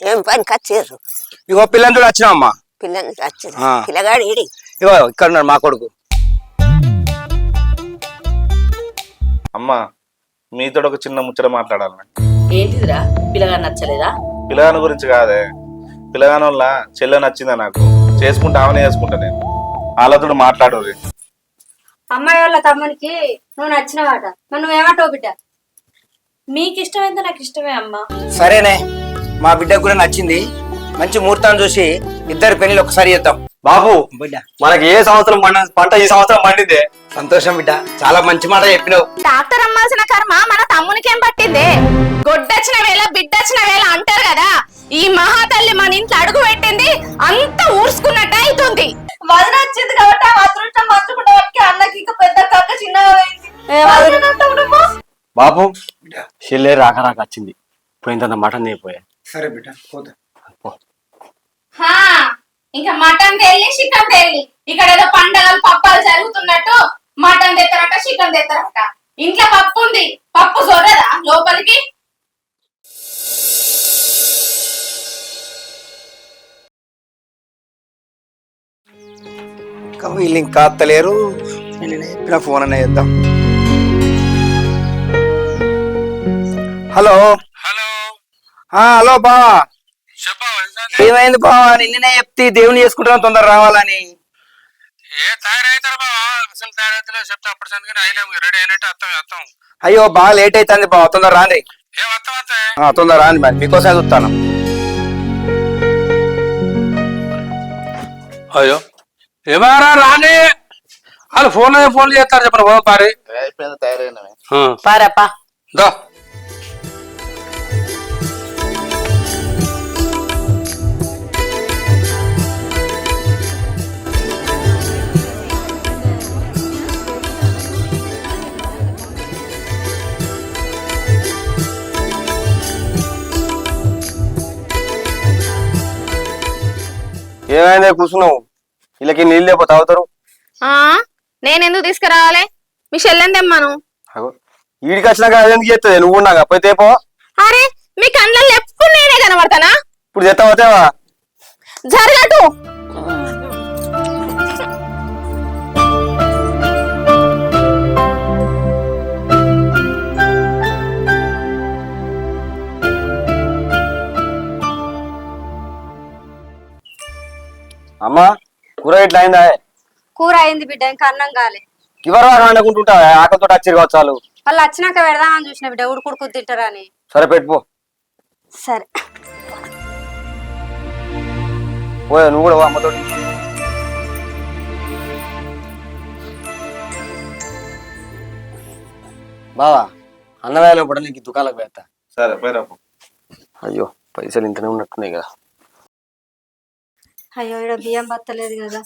ఏం పనికి వచ్చారు ఇగో పిల్లని చూడ వచ్చినావమ్మా. పిల్లలకి వచ్చారు ఆ. పిల్లగాడు ఏడి ఇగో ఇక్కడ ఉన్నాడు మా కొడుకు. అమ్మా మీతో ఒక చిన్న ముచ్చట మాట్లాడాలి. ఏంటిదిరా? పిల్లగా నచ్చలేదా? పిల్లగాని గురించి కాదే. పిల్లగాని వల్ల చెల్లె నచ్చిందా నాకు? చేసుకుంటా ఆమెనే చేసుకుంటా నేను. వాళ్ళతో మాట్లాడు అమ్మాయి వాళ్ళ తమ్మునికి నువ్వు నచ్చినవాట. మరి నువ్వేమంటావు బిడ్డ? మీకు ఇష్టమైందో నాకు ఇష్టమే అమ్మా. సరేనే. మా బిడ్డకు కూడా నచ్చింది. మంచి ముహూర్తాన్ని చూసి ఇద్దరు పెళ్ళి ఒకసారి చేద్దాం. బాబు బిడ్డ. మనకి ఏ సంవత్సరం పండ పంట ఈ సంవత్సరం పండిందే? సంతోషం బిడ్డ. చాలా మంచి మాట చెప్పినావు. డాక్టర్ అమ్మాల్సిన కర్మ మన తమ్మునికేం పట్టిందే? గొడ్డొచ్చిన వేళ బిడ్డొచ్చిన వేళ అంటారు కదా. ఈ మహాతల్లి మన ఇంట్లో అడుగు పెట్టింది అంత ఊర్చుకున్నట్టు అవుతుంది వదిన వచ్చింది కాబట్టి ఆ అదృష్టం పంచుకున్నవాడికి అన్నకి ఇంకా పెద్ద కక్క చిన్నగా అయింది బాబు చెల్లె రాక రాక వచ్చింది. పోయిందంత మటన్ అయిపోయా సరే బిడ్డ పోతా. హా, ఇంకా మటన్ తెల్లి చికెన్ తెల్లి. ఇక్కడ ఏదో పండగలు పప్పాలు జరుగుతున్నట్టు మటన్ తెస్తారట చికెన్ తెస్తారట ఇంట్లో పప్పు ఉంది. పప్పు చూడదా లోపలికి? వీళ్ళు ఇంకా అత్తలేరు. ఫోన్ అనే చేద్దాం. హలో. హలో ఆ హలో బావా. ఏమైంది బావా? నిన్ననే చెప్తే దేవుని చేసుకుంటున్నా తొందర రావాలని. ఏ తయారవుతారు బావా? అసలు తయారవుతారో చెప్తా అప్పుడు సందుకని రెడీ అయినట్టు అత్తం అత్తం. అయ్యో బాగా లేట్ అవుతుంది బావా తొందర రాండి. ఏం అత్తం అత్తే ఆ, తొందర రాండి మరి మీకోసం చూస్తాను. అయ్యో. ఏమారా రాని వాళ్ళు ఫోన్ ఫోన్ చేస్తారు చెప్పండి బాబు పారి. ఆ, పారప్పా. దో. ఏమైందే? కూర్చున్నావు. వీళ్ళకి నీళ్ళు లేకపోతే తాగుతారు. నేనెందుకు తీసుకురావాలి? మీ ఈడికి వచ్చినాక అది ఎందుకు చేస్తుంది? నువ్వు ఉన్నాక పోతే పో అరే మీ కళ్ళల్లో ఎప్పుడు నేనే కనబడతానా? ఇప్పుడు చెత్త పోతేవా జరగటు కూర ఇట్లా అయిందా? కూర అయింది బిడ్డ ఇంకా అన్నం కాలే. ఇవరు వండుకుంటుంటావా ఆకలితో వచ్చిరు కావచ్చు వాళ్ళు. వాళ్ళు వచ్చినాక పెడదామని చూసిన బిడ్డ ఉడుకుడుకు తింటారని. సరే పెట్టుపో సరే. పోయా నువ్వు కూడా పో అమ్మతోటి. బావా అన్నవేళ కూడా నీకు దుకాణాలకు పెడతా సరే పోయిరా. అయ్యో పైసలు ఇంతనే ఉన్నట్టున్నాయి కదా. అయ్యో ఇక్కడ బియ్యం బత్తలేదు కదా.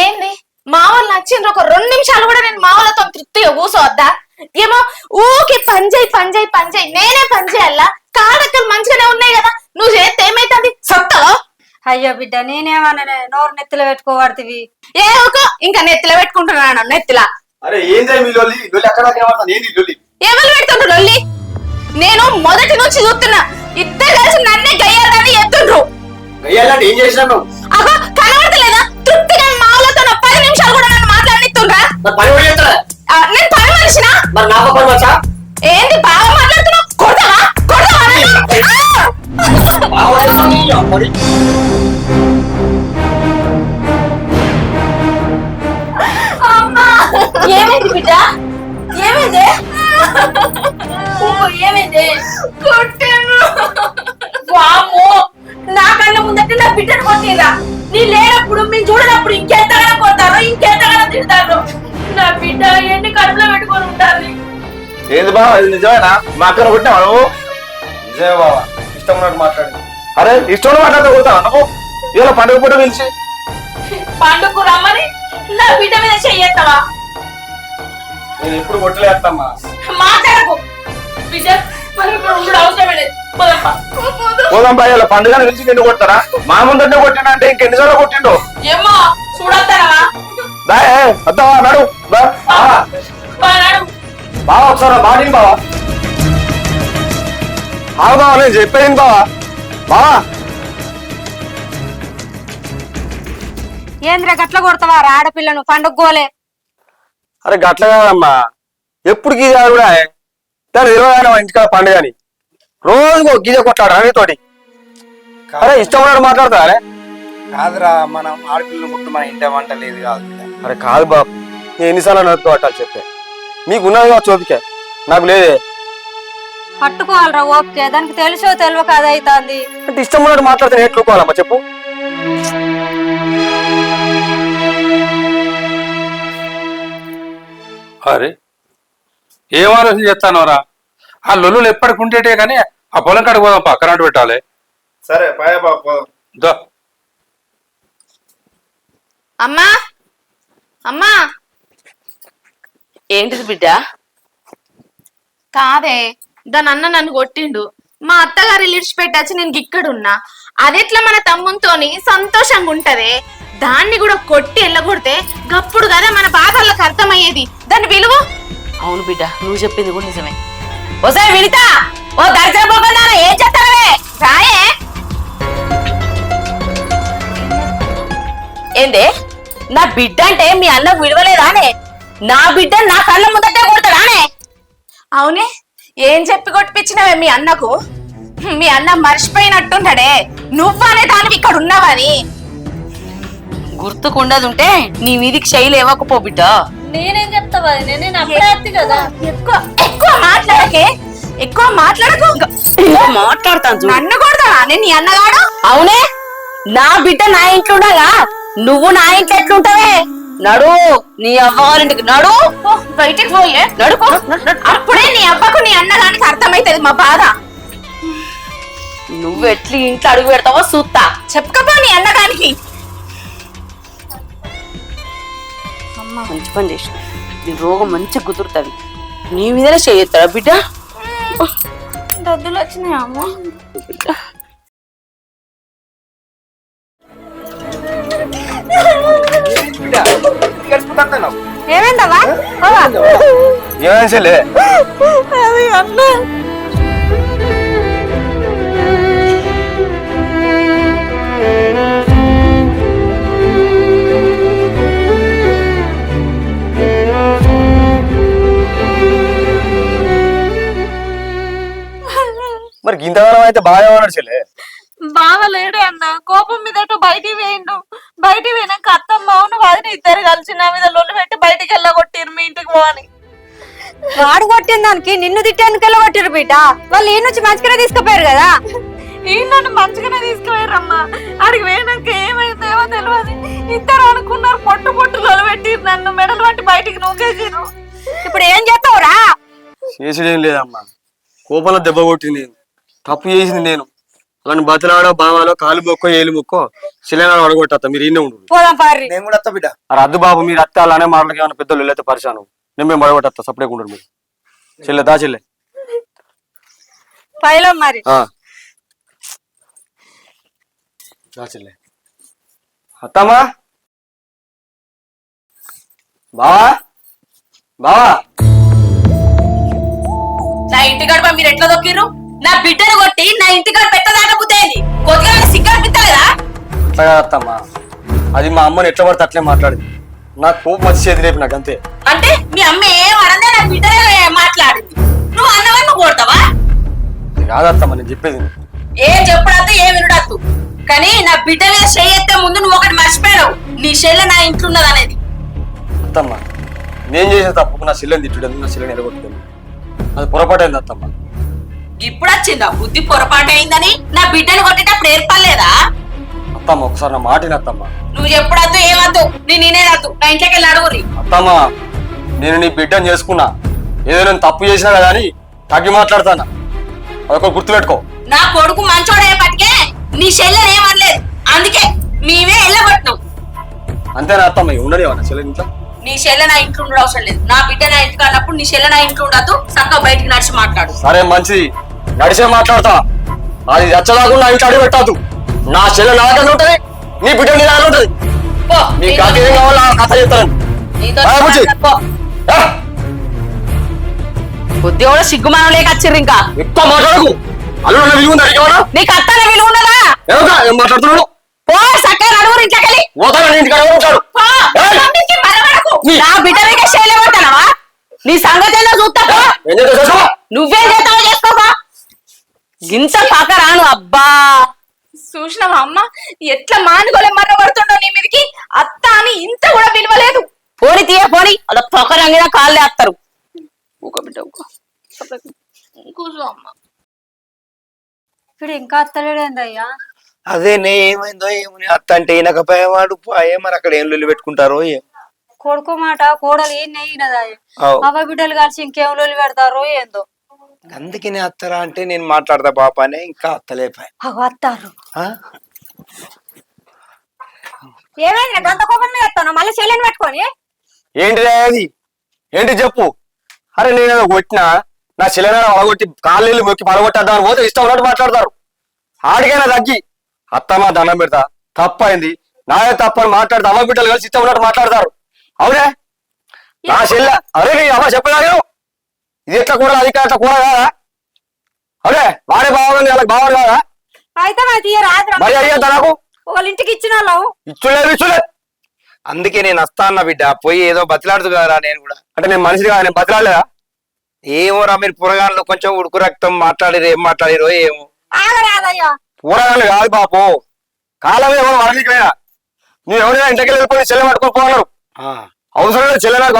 ఏంది? మా వాళ్ళు నచ్చిండ్రు. ఒక రెండు నిమిషాలు కూడా నేను మా వాళ్ళతో తృప్తిగా కూర్చోవద్దా ఏమో ఊకి పంజాయి పంజాయి పంజాయి నేనే పని చేయాలా? కాడక్కలు మంచిగానే ఉన్నాయి కదా. నువ్వు చేస్తే ఏమైతుంది? సత్తలో అయ్యో బిడ్డ నేనేమన్నా నోరు నెత్తిలో పెట్టుకోబడుతుంది ఏ ఒక ఇంకా నెత్తిలో పెట్టుకుంటున్నాను నెత్తిలా. అరే ఏందే మీ లొల్లి? లొల్లి అక్కడ ఏంది లొల్లి? ఎవరు పెడుతుండ్రు లొల్లి? నేను మొదటి నుంచి చూస్తున్నా. ఇద్దరు కలిసి నన్నే గయ్యాలని ఎత్తుండ్రు. అయ్యాలంటే ఏం చేసినా నువ్వు? అగో కనబడతలేదా? తృప్తిగా మా వాళ్ళతో నా పది నిమిషాలు కూడా నన్ను మాట్లాడిస్తుండ్రా మరి పని కూడా చేస్తారా ఆ, నేను పని మనిషినా? మరి నాకు పని వచ్చా? ఏంది బాగా మాట్లాడుతున్నావు? కొడతావా? కొడతావా నన్ను? ఆ! అమ్మా! ఏమైంది బిడ్డ? ఏమైంది? ఏమైంది? కొట్టాను. వామ్మో! నా బిడ్డను కొట్టిరా నీ లేనప్పుడు మేము చూడనప్పుడు ఇంకెంతగానో కొడతారు ఇంకెంతగానో తిడతారు. నా బిడ్డ ఎన్ని కడుపులో పెట్టుకొని ఉంటారు ఏంది బావ ఇది నిజమేనా? మా అక్కను కొట్టినావా నువ్వు? నిజమే బావా ఇష్టం ఉన్నట్టు మాట్లాడు. అరే ఇష్టం మాట్లాడితే కొడతావా నువ్వు? ఇలా పండుగ పూట పిలిచి. పండుగ రమ్మని నా బిడ్డ మీద చెయ్యత్తవా నేను ఎప్పుడు కొట్టలేస్తామ్మా మాట్లాడకు. బిడ్డ మనం ఇప్పుడు ఉండడం అవసరమే లేదు. పోదాం. బాయ్ ఇలా పండుగ పిలిచి నిన్ను కొడతారా? మా ముందంటే కొట్టినా అంటే ఇంకెన్నిసార్లు కొట్టిండు? వద్దావా నడు బావా ఒకసారి బాడీ బావా. ఆగు బావా నేను చెప్పేది బావా. బావా ఏంద్రా గట్ల కొడతావా? రా ఆడపిల్లను పండుగ గోలే అరే గట్ల కాదమ్మా. ఎప్పుడు గీజ కూడా దాని ఇరవై ఇంటికాడ పండుగని. రోజుకో గీజ కొట్టాడు నీతోటి అరే ఇష్టం ఉన్నాడు మాట్లాడతా అరే కాదురా మనం ఆడపిల్లలు ముట్టు మన ఇంటి వంట లేదు కాదు. అరే కాదు బాబు. నేను ఎన్నిసార్లు నడుపు పట్టాలి చెప్పే. మీకు ఉన్నది కావచ్చు ఓపిక. నాకు లేదే. పట్టుకోవాలరా ఓకే దానికి తెలుసో తెలియక అదైతుంది అంటే ఇష్టం ఉన్నట్టు మాట్లాడితే నేను ఎట్లుకోవాలమ్మా చెప్పు. అరే ఏం ఆలోచన చేస్తానోరా? ఆ లొల్లులు ఎప్పటికి ఉండేటే కానీ ఆ పొలం కాడికి పోదాం పా కరెంట్ పెట్టాలి. సరే పాయ బాబు దో. అమ్మా అమ్మా. ఏంటిది బిడ్డ? కాదే దాని అన్న నన్ను కొట్టిండు. మా అత్తగారు ఇడిచిపెట్టచ్చి నేను ఇక్కడున్నా అదెట్లా మన తమ్మునితోని సంతోషంగా ఉంటదే? దాన్ని కూడా కొట్టి ఎల్లగొడితే గప్పుడు కదా మన బాధలకు అర్థమయ్యేది. దాన్ని విలువ? అవును బిడ్డ నువ్వు చెప్పింది కూడా నిజమే. ఓసారి వినిత! ఓ దర్శన పోకుండా ఏం చేస్తావే రాయే! ఏందే? నా బిడ్డ అంటే మీ అన్నకు విడవలేదానే నా బిడ్డ నా కళ్ళ ముందటే కొడతాడానే అవునే ఏం చెప్పి కొట్టిపించినవే మీ అన్నకు? మీ అన్న మర్చిపోయినట్టున్నాడే నువ్వనే దానికి ఇక్కడ ఉన్నావని. గుర్తుకుండదుంటే నీ మీదికి శైలి ఇవ్వకపో బిడ్డ. నేనేం చెప్తావా నేను అప్పుడే కదా. ఎక్కువ ఎక్కువ మాట్లాడకే. ఎక్కువ మాట్లాడకు. మాట్లాడతాను చూడు. నన్ను కొడతావా? నేను నీ అన్నగాడు? అవునే. నా బిడ్డ నా ఇంట్లో ఉండగా నువ్వు నా ఇంట్లో ఎట్లుంటావే? నడు నీ అవ్వగారింటికి నడు. పో, బయటికి పోయే. నడుకో. అప్పుడే నీ అబ్బకు నీ అన్నగానికి అర్థమైతది మా బాధ. నువ్వు ఎట్లా ఇంట్లో అడుగు పెడతావో చూస్తా చెప్పుకపో నీ అన్నగానికి. మంచి పని చేసిన నీ రోగం మంచి కుదురుతుంది. నీ మీదనే చేయొత్తాడా బిడ్డ? డబ్బులు వచ్చినాయి అమ్మ? బిడ్డ, మరి గింతగానం అయితే బాగా ఉన్నాడు చెల్లే. బావ లేడే అన్న. కోపం మీద బయటికి వేయండు? బయటికి పోయినాక అత్తమ్మ అవును వాదిని ఇద్దరు కలిసి నా మీద లొల్లు పెట్టి బయటికి వెళ్ళగొట్టిరు మీ ఇంటికి పోవని. వాడు కొట్టిన దానికి నిన్ను తిట్టేందుకెళ్ళి కొట్టిరు బిడ్డ? వాళ్ళు ఈ నుంచి మంచిగానే తీసుకుపోయారు కదా. ఈ నన్ను మంచిగానే తీసుకుపోయారమ్మా. అడిగి పోయినాక ఏమైందో ఏమో తెలియదు ఇద్దరు అనుకున్నారు పొట్టు పొట్టు లొల్లు పెట్టిరు నన్ను. మెడలు పట్టి బయటికి నూకేసిరు ఇప్పుడు ఏం చేస్తావురా? చేసేదేం లేదమ్మా. కోపంలో దెబ్బ కొట్టింది తప్పు చేసింది నేను. అలాని బతిలాడో బావాలో కాలు మొక్కో ఏలు మొక్కో శిలనాడు అడగొట్టా మీరు ఇన్నే ఉండు. పోదాం పారి నేను కూడా వస్తా బిడ్డ. ఆ రద్దు బాబు మీరు అత్త అలానే మాటలకి ఏమైనా పెద్దలు వెళ్ళైతే పరిచాను నేను మేము అడగొట్టా సపడే ఉండరు మీరు. చెల్లె దా చెల్లె. పైలో మరి. ఆ. దా చెల్లె. అత్తమ్మా. బావా. బావా. నా ఇంటి గడప మీరు ఎట్లా దొక్కిర్రు? నా బిడ్డను కొట్టి నా ఇంటి గడప పెట్టదాకా బుద్ధేది కొద్దిగా సిగ్గు అనిపిస్తలేదా? అట్లా అది మా అమ్మని ఎట్లా పడితే అట్లే మాట్లాడింది. నాకు కోపం వచ్చి చేతి రేపు నాకు అంతే. అంటే మీ అమ్మ ఏం అనదే నా బిడ్డనే మాట్లాడింది. నువ్వు అన్నవని నువ్వు కొడతావా? అది కాదు అత్తమ్మా నేను చెప్పేది. ఏం చెప్పడద్దు ఏం వినడద్దు. కానీ నా బిడ్డ మీద చేయెత్తే ముందు నువ్వు ఒకటి మర్చిపోయావు నీ చెల్లె నా ఇంట్లో ఉన్నది అనేది. అత్తమ్మా నేను చేసిన తప్పుకు నా చెల్లెని తిట్టడం నా చెల్లెని ఎరగొట్టడం. అది పొరపాటైంది అత్తమ్మా. ఇప్పుడు వచ్చిందా బుద్ధి పొరపాటు అయిందని? నా బిడ్డను కొట్టేటప్పుడు ఏర్పడలేదా? అత్తమ్మ ఒకసారి నా మాటిని అత్తమ్మా. నువ్వు ఎప్పుడద్దు ఏమద్దు నేను నేనేదద్దు నా ఇంట్లోకి వెళ్ళి అడుగురి. అత్తమ్మా నేను నీ బిడ్డను చేసుకున్నా. ఏదో నేను తప్పు చేసినా కదా అని తగ్గి మాట్లాడతానా అదొక గుర్తుపెట్టుకో. నా కొడుకు మంచోడయ్యేపటికే నీ చెల్లెని ఏమనలేదు అందుకే మేమే వెళ్ళబట్టినాం అంతేనా అత్తమ్మ? ఉండని నా చెల్లెని ఇంట్లో? నీ చెల్లె నా ఇంట్లో ఉండడం అవసరం లేదు. నా బిడ్డ నా ఇంటికి అన్నప్పుడు నీ చెల్లె నా ఇంట్లో ఉండదు చక్కగా బయటికి నడిచి మాట్లాడు. సరే మంచిది. నడిచే మాట్లాడతా. అది చచ్చదాకుండా నా ఇంట్లో అడుగు పెట్టద్దు నా చెల్లె నా దగ్గర ఉంటది నీ బిడ్డ నీ దగ్గర ఉంటది. నీ కథ ఏం కావాలో ఆ కథ చెప్తాను? బుద్ధి కూడా సిగ్గుమానం లేక వచ్చిర్రు ఇంకా. ఎక్కువ మాట్లాడకు. అల్లుడు విలువ ఉందా? నీకు అత్తన విలువ ఉన్నదా? ఏం మాట్లాడుతున్నాడు? పో నడుగురు ఇంట్లోకెళ్ళి. పోతాను ఎవరు ఉంటాడు. నా బిడ్డ మీద నీ సంగతి చూస్తా. ఏం చేస్తావు చేసుకో. గింత పాక రాను అబ్బా. చూసినావా అమ్మ? ఎట్లా మానుకోలే మర్ర పడుతుండో నీ మీదకి? అత్త అని ఇంత కూడా విలువలేదు పోని తీయ పోని. అలా పొక రంగిన కాళ్ళే వేస్తారు ఊకో బిడ్డ ఊకో. కూర్చో అమ్మ. ఇప్పుడు ఇంకా అత్తలేడేందయ్యా? అదే నే ఏమైందో ఏమని అత్త అంటే ఈనకపోయేవాడు పోయే మరి అక్కడ ఏం లొల్లి పెట్టుకుంటారో ఏం కొడుకు మాట కోడలు ఏం నెయ్యినదా అవు. అవ్వ బిడ్డలు కలిసి ఇంకేం లొల్లి పెడతారో ఏందో? అందుకే నేను అత్తరా అంటే నేను మాట్లాడతా పాప అని ఇంకా అత్తలేపాయ అత్తారు. ఏమైంది? గంత కోపం మీద వస్తాను. మళ్ళీ చెల్లెని పెట్టుకొని? ఏంటిదే అది? ఏంటి చెప్పు? అరే నేను ఏదో కొట్టినా? నా చెల్లెన అడగొట్టి కాళ్ళు మొక్కి పడగొట్టేద్దామని పోతే ఇష్టం ఉన్నట్టు మాట్లాడతారు. ఆడికైనా తగ్గి. అత్తమ్మ దండం పెడతా. తప్పైంది. నాదే తప్పని మాట్లాడితే అమ్మ బిడ్డలు కలిసి ఇష్టం ఉన్నట్టు మాట్లాడతారు. అవునే? నా చెల్లె. అరే నీ అమ్మ చెప్పలేదు ఇది ఎట్లా కూడా అది అట్లా కూడా కాదా? అవునే వాడే బాగుంది వాళ్ళకి బాగుంది కాదా? అయితే మరి తీయ రాత్రి మరి అడిగేద్దా నాకు వాళ్ళ ఇంటికి ఇచ్చిన ఇచ్చులేదు ఇచ్చులేదు అందుకే నేను వస్తా అన్న బిడ్డ పోయి ఏదో బతిలాడుతు కదరా నేను కూడా. అంటే నేను మనిషిని కాదు నేను బతిరాలేదా ఏమోరా మీరు పురగాళ్ళు కొంచెం ఉడుకు రక్తం మాట్లాడిరు ఏం మాట్లాడిరో ఏమో. కూరగాయలు కాదు బాపు. కాలం ఏమో వరలిపోయినా నువ్వు ఎవరైనా ఇంటికి వెళ్ళిపోయి చెల్లె పట్టుకొని పోన్నారు ఆ, అవసరం లేదు చెల్లె నాకు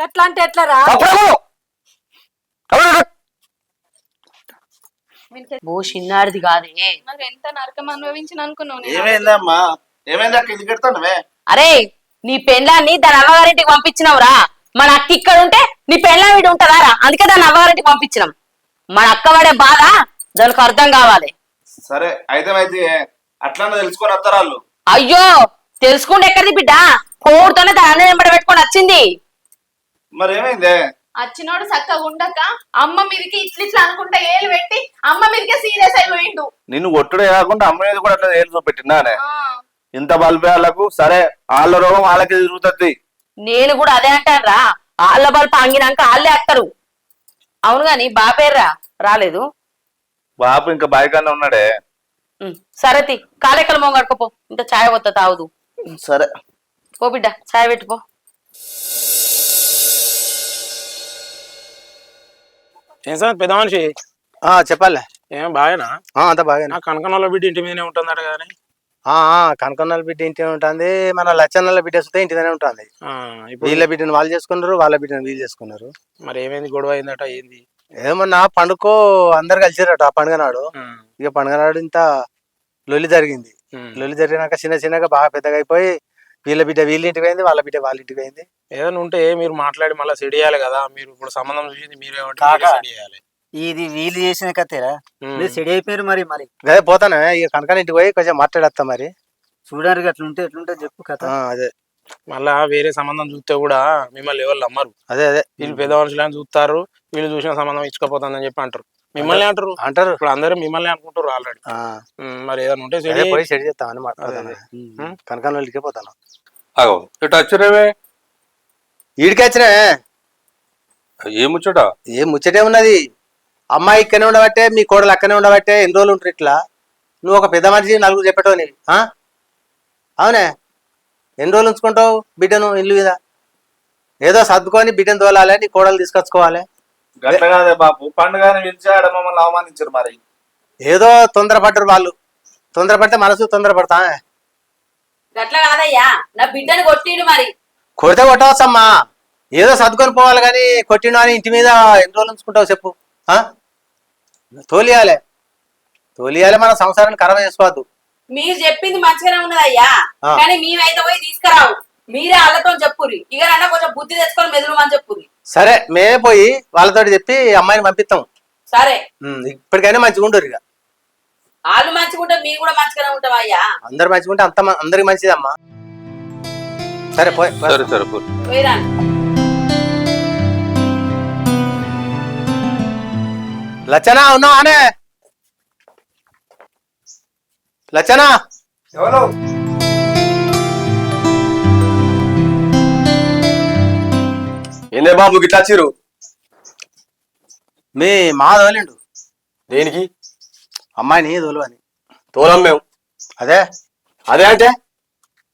గట్లా అంటే ఎట్లరా ఓ చిన్నాడిది కాదే. నాకు ఎంత నరకం అనుభవించిన అనుకున్నావు నేను. ఏమైందమ్మా? ఏమైంది అక్క? ఇది పెడతానవే అరే నీ పెళ్ళాన్ని దాని అవ్వగారింటికి పంపించినావురా? మన అక్క ఇక్కడ ఉంటే నీ పెళ్ళాం వీడు ఉంటదా రా? అందుకే దాని అవ్వగారింటికి పంపించినాం. మన అక్క పడే బాధ దానికి అర్థం కావాలి. సరే అయితే అయితే అట్లన్నా తెలుసుకొని వస్తారు వాళ్ళు? అయ్యో తెలుసుకుంటే ఎక్కడిది బిడ్డ? కోడితోనే దాని అన్న వెంబడి పెట్టుకొని వచ్చింది. మరి ఏమైందే అచ్చినోడు చక్కగా ఉండక అమ్మ మీదకి ఇట్ల ఇట్లా అనుకుంటా ఏలు పెట్టి అమ్మ మీదకే సీరియస్ అయిపోయిండు. నిన్ను ఒట్టుడే కాకుండా అమ్మ మీద కూడా అట్లా ఏం చూపెట్టిందానే ఆ, ఇంత బల్బే వాళ్ళకు? సరే వాళ్ళ రోగం వాళ్ళకి తిరుగుతుంది. నేను కూడా అదే అంటానురా వాళ్ళ బల్ప అంగినాక వాళ్ళే వస్తారు అవును గాని బాపేర్రా రాలేదు. బాబు ఇంకా బాయికన్నా ఉన్నాడే? సరే తి. కాలెక్కల మొంగడుకోపో ఇంత ఛాయ్ వద్ద తాగుదు. సరే. పో బిడ్డ ఛాయ్ పెట్టుకో. ఏం సార్ పెద్ద మనిషి? ఆ, చెప్పాలే. ఏం బాగానా ఆ, అంత బాగా కనకనలో బిడ్డ ఇంటి మీదనే ఉంటుందట కానీ? కనకొండల బిడ్డ ఇంటి ఉంటుంది. మన లచ్చన్నల బిడ్డ వస్తే ఇంటిదనే ఉంటుంది. వీళ్ళ బిడ్డను వాళ్ళు చేసుకున్నారు వాళ్ళ బిడ్డను వీళ్ళు చేసుకున్నారు. మరి ఏమైంది? గొడవ అయిందట ఏంది? ఏమన్నా పండుకో అందరు కలిసిరట ఆ పండుగ నాడు. ఇక పండుగ నాడు ఇంత లొల్లి జరిగింది. లొల్లి జరిగినాక చిన్న చిన్నగా బాగా పెద్దగా అయిపోయి వీళ్ళ బిడ్డ వీళ్ళ ఇంటికి పోయింది వాళ్ళ బిడ్డ వాళ్ళ ఇంటికి పోయింది. ఏదైనా ఉంటే మీరు మాట్లాడి మళ్ళీ సెట్ చేయాలి కదా. మీరు ఇప్పుడు సంబంధం చూసింది మీరే కాకా. సెట్ చేయాలి. ఇది వీళ్ళు చేసిన కథేరా ఉమ్. మీరు సెడి అయిపోయారు మరి మరి. అదే పోతానే? ఇక కనకన ఇంటికి పోయి కొంచెం మాట్లాడేస్తా మరి. చూడడానికి అట్లుంటే ఎట్లుంటే చెప్పు కథ. ఆ, అదే. మళ్ళా వేరే సంబంధం చూస్తే కూడా మిమ్మల్ని ఎవరు నమ్మరు. అదే అదే. వీళ్ళు పెద్ద మనుషులని చూస్తారు వీళ్ళు చూసిన సంబంధం ఇచ్చుకోపోతుందని చెప్పి అంటారు. మిమ్మల్ని అంటారు. అంటారు. ఇప్పుడు అందరూ మిమ్మల్ని అనుకుంటారు ఆల్రెడీ ఆ, మరి ఏదైనా ఉంటే. పోయి సెట్ చేస్తామని మాట్లాడతాను. వాళ్ళకి పోతాను. అగో ఇటు వచ్చినవే ఈడికి వచ్చినా? ఏం ముచ్చట? ఏం ముచ్చటే ఉన్నది? అమ్మాయి ఇక్కడనే ఉండబట్టే మీ కోడలు అక్కనే ఉండబట్టే ఎన్ని రోజులు ఉంటారు ఇట్లా? నువ్వు ఒక పెద్ద మనిషి నలుగురు చెప్పేటో నీవి ఆ? అవునే? ఎన్ని రోజులు ఉంచుకుంటావు బిడ్డను ఇల్లు మీద? ఏదో సర్దుకొని బిడ్డను తోలాలి నీ కోడలు తీసుకొచ్చుకోవాలి. గట్ల కాదే బాపు పండుగని పిలిచి ఆడ మమ్మల్ని అవమానించారు మరి. ఏదో తొందరపడ్డరు వాళ్ళు. తొందరపడితే మనసు తొందరపడతా. గట్ల కాదయ్యా నా బిడ్డను కొట్టిండు మరి. కొడితే కొట్టవచ్చమ్మా. ఏదో సర్దుకొని పోవాలి కానీ కొట్టినా అని ఇంటి మీద ఎన్ని రోజులు ఉంచుకుంటావు చెప్పు ఆ? తోలియాలి. తోలియాలి మన సంసారాన్ని ఖరాబ్ చేసుకోవద్దు. మీరు చెప్పింది మంచిగానే ఉన్నదయ్యా. ఆ. కానీ మేమైతే పోయి తీసుకురావు. మీరే వాళ్ళతో చెప్పుర్రి. ఇక నన్న కొంచెం బుద్ధి తెచ్చుకొని మెదులుమని చెప్పుర్రి. సరే మేమే పోయి వాళ్ళతోటి చెప్పి అమ్మాయిని పంపిస్తాం. సరే. ఇప్పటికైనా మంచిగా ఉండరు ఇక. వాళ్ళు మంచిగా ఉంటే మీరు కూడా మంచిగానే ఉంటాం అయ్యా. అందరు మంచిగా ఉంటే అంత అందరికి మంచిదమ్మా. సరే పోయి. సరే సరే పో. పోయిరాను. లచ్చనా ఉన్నావా అనే? లచ్చనా? ఎవరు? ఏందే బాబు గిట్లా వచ్చిర్రు? మీ మాధవలేండు దేనికి? అమ్మాయిని తోలువని. తోలం మేము. అదే? అదే అంటే?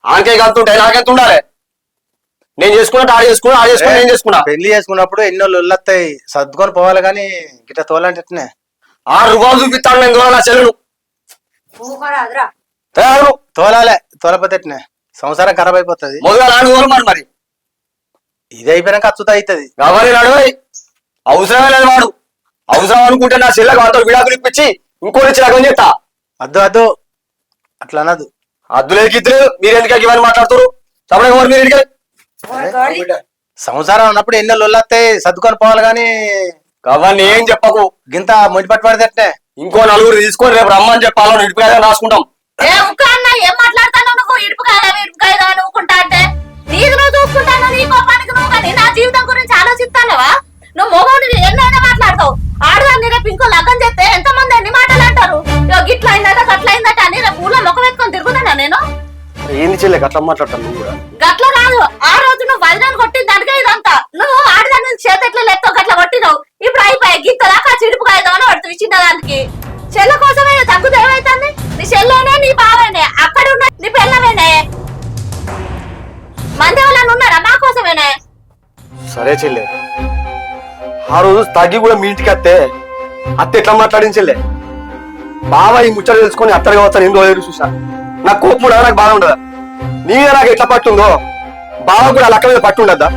ఆనకే కలుతుంటే నాకెంత ఉండాలి? నేను చేసుకున్నట్టు ఆడ చేసుకున్నా ఆడ చేసుకున్నా నేను చేసుకున్నా. పెళ్ళి చేసుకున్నప్పుడు ఎన్నో లొల్లత్తాయి సర్దుకొని పోవాలి కానీ గిట్ట తోలంటే ఎట్నే? ఆరు రూపాయలు చూపిస్తాను నేను చెల్లెను తయారు తోలాలే తోలపోతే ఎట్నే? సంసారం ఖరాబ్ అయిపోతుంది. మొదలు మరి. ఇది అయిపోయినాక అచ్చుత అవుతుంది. గవ్వని నడువై అవసరమే లేదు వాడు. అవసరం అనుకుంటే నా చెల్లెకి వాటితో విడాకులు ఇప్పించి ఇంకోటి చిరకం చేస్తా. అద్దు అద్దు. అట్లా అనదు అద్దులేదు గిద్దులేదు మీరు ఎందుకు ఇవన్నీ మాట్లాడుతారు ఎవరు మీరు ఇంటికి సంసారం ఉన్నప్పుడు ఎన్నో లొల్లత్తాయి సర్దుకొని పోవాలి కానీ గవ్వని ఏం చెప్పకు. గింత ముడి పట్టు పడితే? ఇంకో నలుగురు తీసుకొని రేపు రమ్మని చెప్పాలని ఇటుకాయ రాసుకుంటాం. ఏ ఉక్క అన్న ఏం మాట్లాడతాను నువ్వు? ఇడుపుకాయ ఇడుపుకాయ నువ్వుకుంటా అంటే. నీది నువ్వు చూసుకుంటాను నీ కోపానికి నువ్వు కానీ నా జీవితం గురించి ఆలోచిస్తానవా? నువ్వు మొగోడిని ఎన్నైనా మాట్లాడతావు. ఆడదాన్ని రేపు ఇంకో లగ్గం చేస్తే ఎంత మంది ఎన్ని మాటలు అంటారు? గిట్ల అయిందట గట్ల అయిందట అని రేపు ఊళ్ళో ముఖం ఎత్తుకొని తిరుగుతానా నేను? ఏంది చెల్లెకి అట్లా మాట్లాడతాను నువ్వు కూడా? గట్ల కాదు. ఆ రోజు నువ్వు వదిలేని కొట్టిన దానికే ఇదంతా. నువ్వు ఆడదాన్ని చేతెట్లు లెక్క గట్ల కొట్టినావు? ఇప్పుడు అయిపోయి గిత్త దాకా చిడుపు కాయదామని పడుతుంది చిన్న దానికి. చెల్ల కోసమే తగ్గుదు ఏమైతుంది నీ చెల్లెనే నీ బావేనే. అక్కడ ఉన్న నీ పిల్లవేనే. మంది వాళ్ళని ఉన్నారా? మా కోసమేనే. సరే చెల్లె. ఆ రోజు తగ్గి కూడా మీ ఇంటికి అత్తే అత్త ఎట్లా మాట్లాడింది చెల్లె? బావ ఈ ముచ్చట తెలుసుకొని అత్తగా వస్తాను ఎందుకు ఎదురు చూసా. నాకు కోపం ఉండదా? నాకు బాధ ఉండదా? నీ మీద నాకు ఎట్లా పట్టుందో బావ కూడా లెక్క మీద పట్టు ఉండద్దా?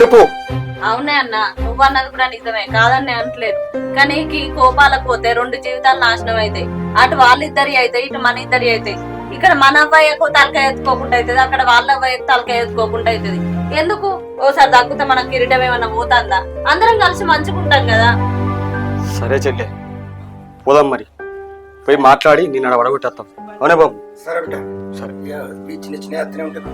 చెప్పు. అవునే అన్న నువ్వు అన్నది కూడా నిజమే. కాదని అనట్లేదు. కానీ ఈ కోపాలకు పోతే రెండు జీవితాలు నాశనం అవుతాయి అటు వాళ్ళిద్దరి అయితే ఇటు మన ఇద్దరి అయితే. ఇక్కడ మన అబ్బాయికు తలకాయ ఎత్తుకోకుండా అవుతుంది అక్కడ వాళ్ళ అబ్బాయికి తలకాయ ఎత్తుకోకుండా అవుతుంది. ఎందుకు? ఓసారి తగ్గితే మన కిరీటం ఏమన్నా పోతుందా? అందరం కలిసి మంచుకుంటాం కదా. సరే చెల్లె పోదాం మరి. పోయి మాట్లాడి నేను అక్కడ వడగొట్టేస్తాం అవునే బాబు? సరే సరే. చిన్న చిన్న అత్తనే ఉంటుంది.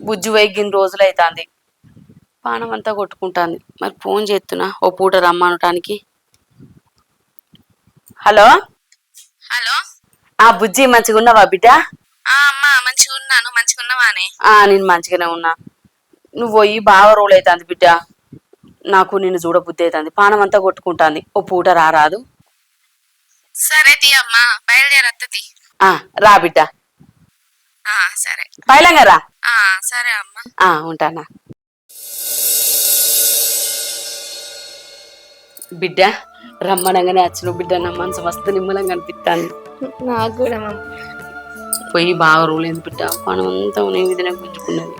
బుజ్జు వైగిన రోజులు అవుతుంది పానం అంతా కొట్టుకుంటాంది. మరి ఫోన్ చేస్తున్నా ఓ పూట రమ్మనటానికి హలో? హలో? ఆ బుజ్జి మంచిగా ఉన్నావా బిడ్డ? ఆ అమ్మా మంచిగా ఉన్నాను మంచిగా ఉన్నావానే ఆ నేను మంచిగానే ఉన్నా. నువ్వు పోయి బాగా రోల్ అవుతుంది బిడ్డ. నాకు నిన్ను చూడబుద్ధి అవుతుంది పానం అంతా కొట్టుకుంటాంది. ఓ పూట రారాదు. సరే తీ అమ్మా బయలుదేరత్తది ఆ రా బిడ్డ. సరే. సరే అమ్మా. ఆ ఉంటానా? బిడ్డ రమ్మనంగానే వచ్చిన బిడ్డ. నా మనసు మస్తు నిమ్మలంగా అనిపిస్తాను నాకు కూడా పోయి బాగా రోలేదు బిడ్డ. పనం అంతా ఉన్న విధంగా గుంజుకున్నది.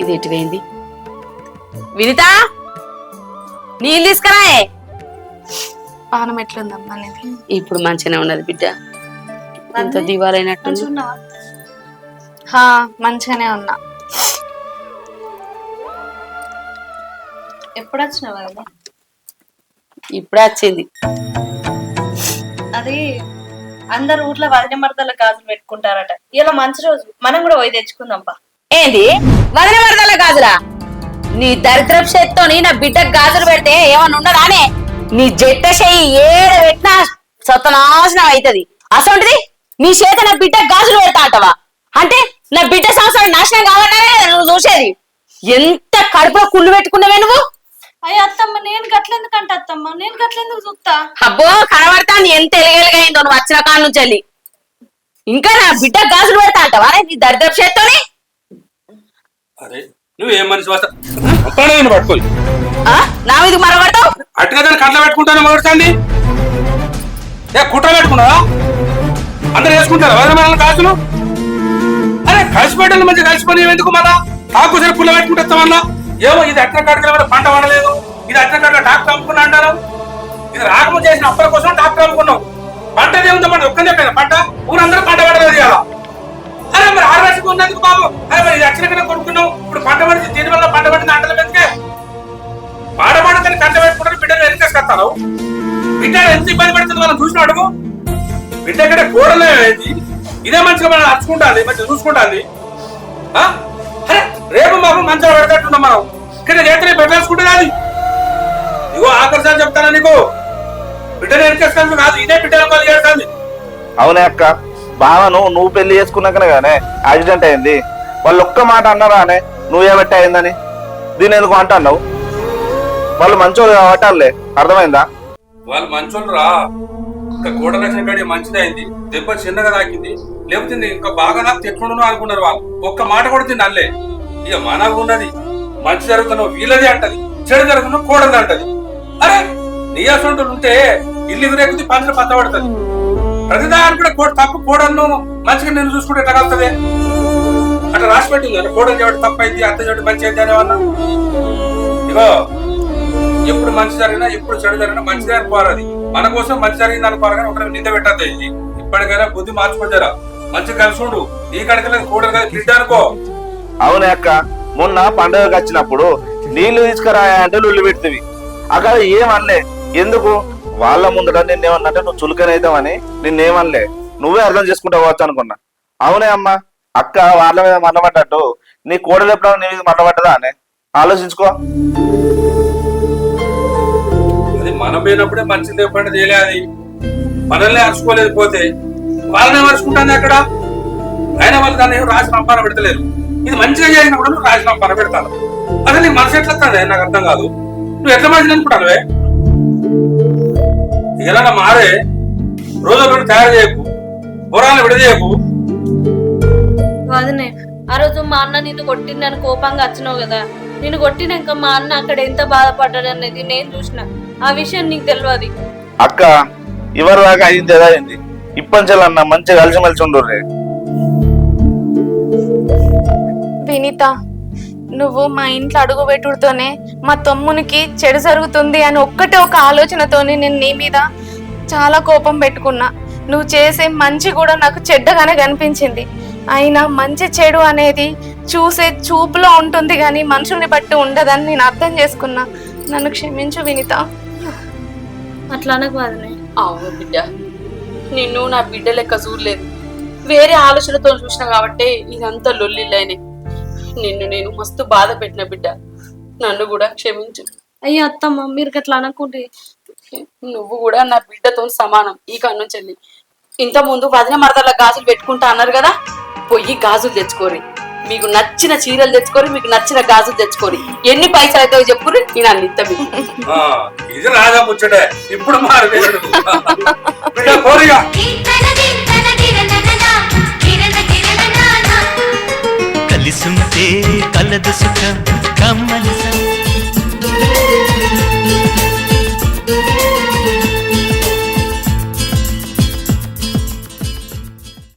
ఇది ఎటువైంది? వినిత! నీళ్ళు తీసుకురాయే! పానం ఎట్లుందమ్మా ఇప్పుడు మంచిగానే ఉన్నది బిడ్డ. ఎంత దివాలైనట్టు హా మంచిగానే ఉన్నా. ఎప్పుడు వచ్చినావు ఇప్పుడే వచ్చింది. అది అందరు ఊర్లో వదిన మరదల గాజులు పెట్టుకుంటారట. ఇలా మంచి రోజు. మనం కూడా పోయి తెచ్చుకుందాంపా. ఏంది? వదిన వరదల గాజురా నీ దరిద్రపు చేత్తోని నా బిడ్డకు గాజులు పెడితే ఏమన్నా ఉండదానే నీ జట్ట చెయ్యి ఏడ పెట్టినా సతనాశనం అవుతుంది. అసొంటిది నీ చేత నా బిడ్డకు గాజులు పెడతా అంటవా? అంటే నా బిడ్డ సంవత్సరం నాశనం కావాలనే నువ్వు చూసేది. ఎంత కడుపులో కుళ్ళు పెట్టుకున్నావే నువ్వు? అయ్యో అత్తమ్మ నేను గట్లెందుకంట అత్తమ్మ? నేను గట్లెందుకు చూస్తా? అబ్బో కనబడతాను ఎంత ఎలుగెలుగైందో నువ్వు వచ్చిన కాడ నుంచి వెళ్ళి. ఇంకా నా బిడ్డ గాజులు పెడతా అంటవా నీ దరిద్రపు చేత్తోని? అరే నువ్వు ఏం మనిషి వస్తా నేను పట్టుకోవాలి ఆ? నా మీద మరబడతావు అట్టుగా కట్ల పెట్టుకుంటాను మొదటిసారి? ఏ కుట్ర పెట్టుకున్నావా? అందరు వేసుకుంటారు? వదిన కాసులు? అరే కలిసిపెట్టాలి మంచిగా కలిసిపోయి ఎందుకు మళ్ళా తాకు సరే పుల్ల పెట్టుకుంటా మళ్ళా ఏమో ఇది అట్ట కడకల పంట పడలేదు ఇది అట్ట కడక డాక్టర్ అమ్ముకున్నా అంటారు. ఇది రాకము చేసిన అప్పుల కోసం డాక్టర్ అమ్ముకున్నావు. పంట ఏముందో మన ఒక్కనే పైన పంట? ఊరందరూ పంట పడలేదు ఇలా అరే మరి హార్వెస్ట్ ఉన్నందుకు బాబు? అరే మరి ఇది అక్షరకనే కొనుక్కున్నావు. ఇప్పుడు పంట పడింది దీని వల్ల పంట పడింది అంటల పెంచుకే పాడబడతని కంట పెట్టుకుంటారు బిడ్డలు వెనకేసుకొస్తాను బిడ్డ ఎంత ఇబ్బంది పెడుతుంది మనం చూసిన అడుగు. బిడ్డ కంటే కూడలే ఇది మంచిగా మనం అర్చుకుంటుంది మంచిగా చూసుకుంటుంది. ఆ? అరే రేపు మాకు మంచిగా పెడతట్టున్నాం మనం. ఇక్కడ చేతనే పెట్టేసుకుంటుంది అది ఇగో ఆకర్షణ చెప్తాను నీకు? బిడ్డను వెనకేసుకొని కాదు ఇదే బిడ్డను కొలి చేస్తుంది. అవునే అక్క. బావను నువ్వు పెళ్ళి చేసుకున్నాకనే కానీ యాక్సిడెంట్ అయింది. వాళ్ళు ఒక్క మాట అన్నారా అనే? నువ్వేబట్టి అయిందని? దీని ఎందుకు అంటున్నావు? వాళ్ళు మంచోళ్ళు కాబట్టి అర్థమైందా? వాళ్ళు మంచోళ్ళు రా. ఇంకా కూడ రక్షణ కాడి అయింది దెబ్బ చిన్నగా తాకింది. లేకపోతే ఇంకా బాగా నాకు తెచ్చుకుంటున్నావు అనుకున్నారు వాళ్ళు. ఒక్క మాట కూడా తిండి అల్లే. ఇక మనకు ఉన్నది. మంచి జరుగుతున్నావు వీళ్ళది అంటది. చెడు జరుగుతున్నావు కూడది అంటది. అరే నీ ఉంటే ఇల్లు ఎగురేకుతుంది పంచలు పత్త పడుతుంది ప్రతిదాని కూడా కోడ తప్పు కోడలను మంచిగా నేను చూసుకుంటే ఎట్లా కలుగుతుంది అట్లా రాసి పెట్టింది కోడలు చేయడం తప్పు అయింది అత్త చేయడం మంచి అయింది అనేవన్నా ఇగో ఎప్పుడు మంచి జరిగినా ఎప్పుడు చెడు జరిగినా మంచి అనుకోవాలి పోరాది. మన కోసం మంచి జరిగింది అనుకోవాలి కానీ నింద పెట్టద్దు ఇప్పటికైనా బుద్ధి మార్చుకుంటారా మంచి కలిసి ఉండు. నీ కడకలేదు కూడదు కదా బిడ్డ అనుకో. అవునే అక్క మొన్న పండుగకి వచ్చినప్పుడు నీళ్ళు తీసుకురా అంటే లొల్లి పెడుతుంది అక్కడ ఏమనలే? ఎందుకు? వాళ్ళ ముందట నిన్నేమన్నంటే నువ్వు చులకనైతావని నిన్నేమనలే? నువ్వే అర్థం చేసుకుంటా పోవచ్చు అనుకున్నా. అవునే అమ్మా. అక్క వాళ్ళ మీద మన్నబడ్డట్టు నీ కోడలు ఎప్పుడైనా నీ మీద మన్నబడ్డదా అనే? ఆలోచించుకో. మనం పోయినప్పుడే మంచి లేకుండా చేయలే అది. మనల్ని అరుచుకోలేదు పోతే. వాళ్ళని అరుచుకుంటాను అక్కడ ఆయన వాళ్ళు దాన్ని ఏం రాసి రంపాన ఇది మంచిగా చేసినప్పుడు నువ్వు రాసి రంపాన పెడతాను. అసలు నీ మనసు ఎట్లా నాకు అర్థం కాదు. నువ్వు ఎట్లా మనిషి అనుకుంటానువే ఎలా మారే రోజు ఒకటి తయారు చేయకు పొరాలు విడదీయకు. వదినే ఆ రోజు మా అన్న నిన్ను కొట్టిందని కోపంగా వచ్చినావు కదా. నిన్ను కొట్టినాక మా అన్న అక్కడ ఎంత బాధపడ్డాడు అనేది నేను చూసిన. ఆ విషయం నీకు తెలియదు అక్క ఇవరి దాకా అయింది ఏదా అయింది ఇప్పంచాలన్న మంచిగా కలిసిమెలిసి ఉండుర్రే. వినీత నువ్వు మా ఇంట్లో అడుగు పెట్టుడుతోనే మా తమ్మునికి చెడు జరుగుతుంది అని ఒక్కటే ఒక ఆలోచనతోనే నేను నీ మీద చాలా కోపం పెట్టుకున్నా. నువ్వు చేసే మంచి కూడా నాకు చెడ్డగానే కనిపించింది. అయినా మంచి చెడు అనేది చూసే చూపులో ఉంటుంది కానీ మనుషుల్ని బట్టి ఉండదని నేను అర్థం చేసుకున్నా. నన్ను క్షమించు వినీత. అట్లా అనకు వదినే అవును బిడ్డ. నిన్ను నా బిడ్డ లెక్క చూడలేదు. వేరే ఆలోచనతో చూసిన కాబట్టి ఇదంతా లొల్లిల్లైనే నిన్ను నేను మస్తు బాధ పెట్టిన బిడ్డ. నన్ను కూడా క్షమించు. అయ్యో అత్తమ్మ మీరు అట్లా అనకుంటే నువ్వు కూడా నా బిడ్డతో సమానం. ఈ కన్ను చెల్లి ఇంత ముందు వదిన మరదల గాజులు పెట్టుకుంటా అన్నారు కదా? పొయ్యి గాజులు తెచ్చుకోరి. మీకు నచ్చిన చీరలు తెచ్చుకోరి మీకు నచ్చిన గాజులు తెచ్చుకోరి ఎన్ని పైసలు అవుతాయో చెప్పుర్రి నేను అన్ని ఇస్తా మీకు. ఇది రాదా ముచ్చటే? ఇప్పుడు కలిసుంటే కలదు సుఖం కమ్మని సం-